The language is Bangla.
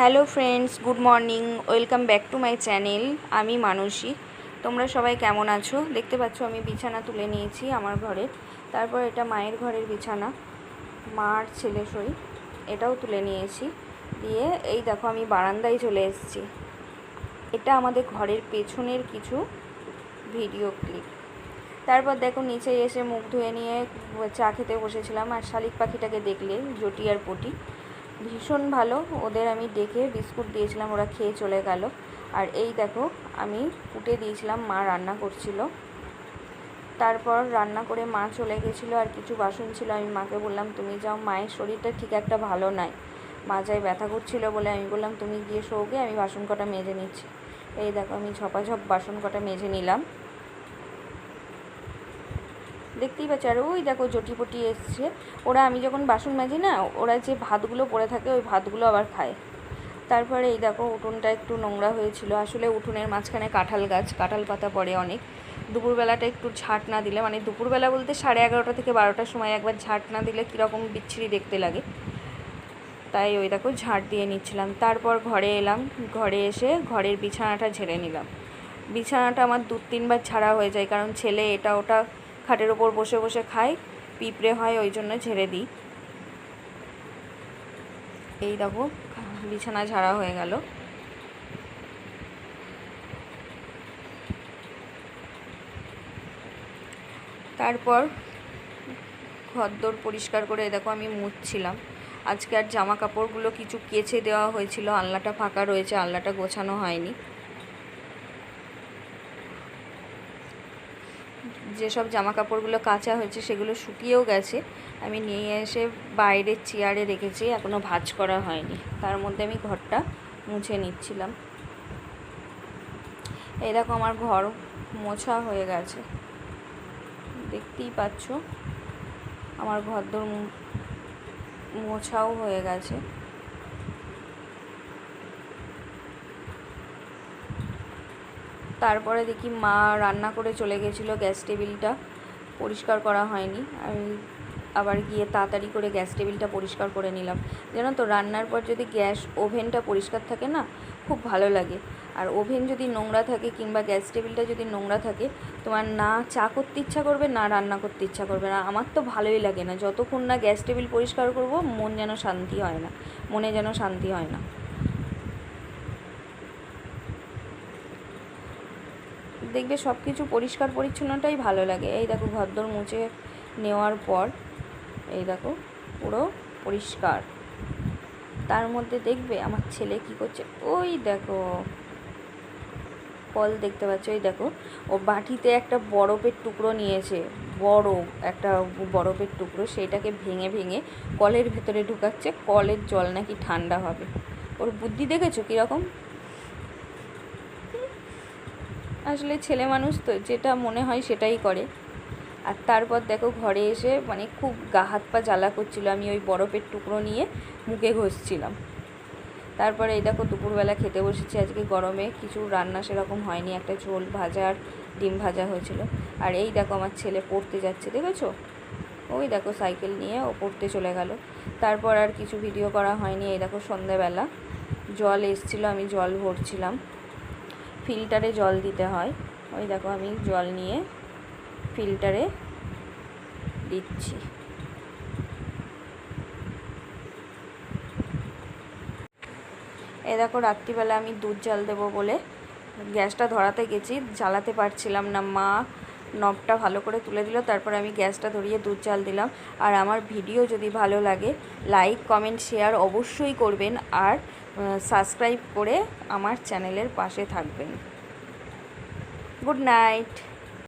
Hello friends, good morning, welcome back to my channel, আমি মানসী। তোমরা সবাই কেমন আছো? দেখতে পাচ্ছ আমি বিছানা তুলে নিয়েছি আমার ঘরে। তারপর এটা মায়ের ঘরের বিছানা, মার ছেলে সই এটাও তুলে নিয়েছি। দিয়ে এই দেখো আমি বারান্দায় চলে এসেছি। এটা আমাদের ঘরের পেছনের কিছু ভিডিও ক্লিপ। তারপর দেখো নিচে এসে মুখ ধুয়ে নিয়ে চা খেতে বসেছিলাম আর শালিক পাখিটাকে দেখলে, জটি আর পটি। ভীষণ ভালো। ওদের আমি ডেকে বিস্কুট দিয়েছিলাম, ওরা খেয়ে চলে গেল। আর এই দেখো, আমি ফুটে দিয়েছিলাম, মা রান্না করছিল। তারপর রান্না করে মা চলে গেছিল, আর কিছু বাসন ছিল। আমি মাকে বললাম, তুমি যাও, মায়ের শরীরটা ঠিক একটা ভালো নাই। মাজায় ব্যথা করছিল বলে আমি বললাম, তুমি গিয়ে শোকে আমি বাসন কটা মেজে নিচ্ছি। এই দেখো, আমি ঝপাঝপ বাসন কটা মেজে নিলাম। দেখতেই পাচ্ছি, আর ওই দেখো জটিপটি এসছে। ওরা, আমি যখন বাসন মাজি না, ওরা যে ভাতগুলো পড়ে থাকে, ওই ভাতগুলো আবার খায়। তারপরে এই দেখো, উঠোনটা একটু নোংরা হয়েছিল। আসলে উঠোনের মাঝখানে কাঁঠাল গাছ, কাঁঠাল পাতা পড়ে অনেক। দুপুরবেলাটা একটু ঝাঁট না দিলে মানে দুপুরবেলা বলতে সাড়ে এগারোটা থেকে বারোটার সময় একবার ঝাঁট না দিলে কীরকম বিচ্ছিরি দেখতে লাগে। তাই ওই দেখো ঝাঁট দিয়ে নিচ্ছিলাম। তারপর ঘরে এলাম, ঘরে এসে ঘরের বিছানাটা ঝেড়ে নিলাম। বিছানাটা আমার দু তিনবার ছাড়া হয়ে যায়, কারণ ছেলে এটা ওটা খাটের ওপর বসে বসে খাই, পিঁপড়ে হয় ওই জন্য ঝেড়ে দিই। এই দেখো, বিছানা ঝাড়া হয়ে গেল। তারপর ঘরদোর পরিষ্কার করে দেখো আমি মুছছিলাম। আজকে আর জামা কাপড়গুলো কিছু কেচে দেওয়া হয়েছিল, আলনাটা ফাঁকা রয়েছে, আলনাটা গোছানো হয়নি। যেসব জামা কাপড়গুলো কাঁচা হয়েছে সেগুলো শুকিয়েও গেছে। আমি নিয়ে এসে বাইরের চেয়ারে রেখেছি এখনও ভাজ করা হয়নি। তার মধ্যে আমি ঘরটা মুছে নিচ্ছিলাম। এরকম আমার ঘর মোছা হয়ে গেছে। দেখতেই পাচ্ছ, আমার ঘরদোর মোছাও হয়ে গেছে। তারপরে দেখি মা রান্না করে চলে গেছিল গ্যাস টেবিলটা, পরিষ্কার করা হয়নি। আমি আবার গিয়ে তাড়াতাড়ি করে গ্যাস টেবিলটা পরিষ্কার করে নিলাম। জানো তো, রান্নার পর যদি গ্যাস ওভেনটা পরিষ্কার থাকে না, খুব ভালো লাগে। আর ওভেন যদি নোংরা থাকে কিংবা গ্যাস টেবিলটা যদি নোংরা থাকে, তোমার না চা করতে ইচ্ছা করবে, না রান্না করতে ইচ্ছা করবে না। আমার তো ভালোই লাগে না। যতক্ষণ না গ্যাস টেবিল পরিষ্কার করব, মন যেন শান্তি হয় না। মনে যেন শান্তি হয় না। দেখবে সব কিছু পরিষ্কার পরিচ্ছন্নটাই ভালো লাগে। এই দেখো ঘরদোর মুছে নেওয়ার পর, এই দেখো পুরো পরিষ্কার। তার মধ্যে দেখবে আমার ছেলে কি করছে, ওই দেখো কল দেখতে পাচ্ছ ওই দেখো ও বাটিতে একটা বরফের টুকরো নিয়েছে, বড় একটা বরফের টুকরো, সেটাকে ভেঙে ভেঙে কলের ভেতরে ঢুকাচ্ছে, কলের জল নাকি ঠান্ডা হবে। ওর বুদ্ধি দেখেছ কীরকম? আসলে ছেলে মানুষ তো, যেটা মনে হয় সেটাই করে। আর তারপর দেখো ঘরে এসে মানে খুব গা হাত পা জ্বালা করছিল, আমি ওই বরফের টুকরো নিয়ে মুখে ঘষছিলাম। তারপরে এই দেখো দুপুরবেলা খেতে বসেছি, আজকে গরমে কিছু রান্না সেরকম হয়নি, একটা ঝোল ভাজা আর ডিম ভাজা হয়েছিল। আর এই দেখো আমার ছেলে পড়তে যাচ্ছে, দেখেছ? ওই দেখো সাইকেল নিয়ে ও পড়তে চলে গেল। তারপর আর কিছু ভিডিও করা হয়নি, এই দেখো সন্ধ্যাবেলা। জল এসছিলো, আমি জল ভরছিলাম। ফিল্টারে জল দিতে হয়। ওই দেখো আমি জল নিয়ে ফিল্টারে দিচ্ছি। এ দেখো রাত্রিবেলা আমি দুধ জাল দেবো বলে। গ্যাসটা ধরাতে গেছি, জ্বালাতে পারছিলাম না মা। নবটা ভালো করে তুলে দিল, তারপর আমি গ্যাসটা ধরিয়ে দুধ চাল দিলাম। আর আমার ভিডিও যদি ভালো লাগে, লাইক, কমেন্ট, শেয়ার অবশ্যই করবেন আর সাবস্ক্রাইব করে আমার চ্যানেলের পাশে থাকবেন। Good night.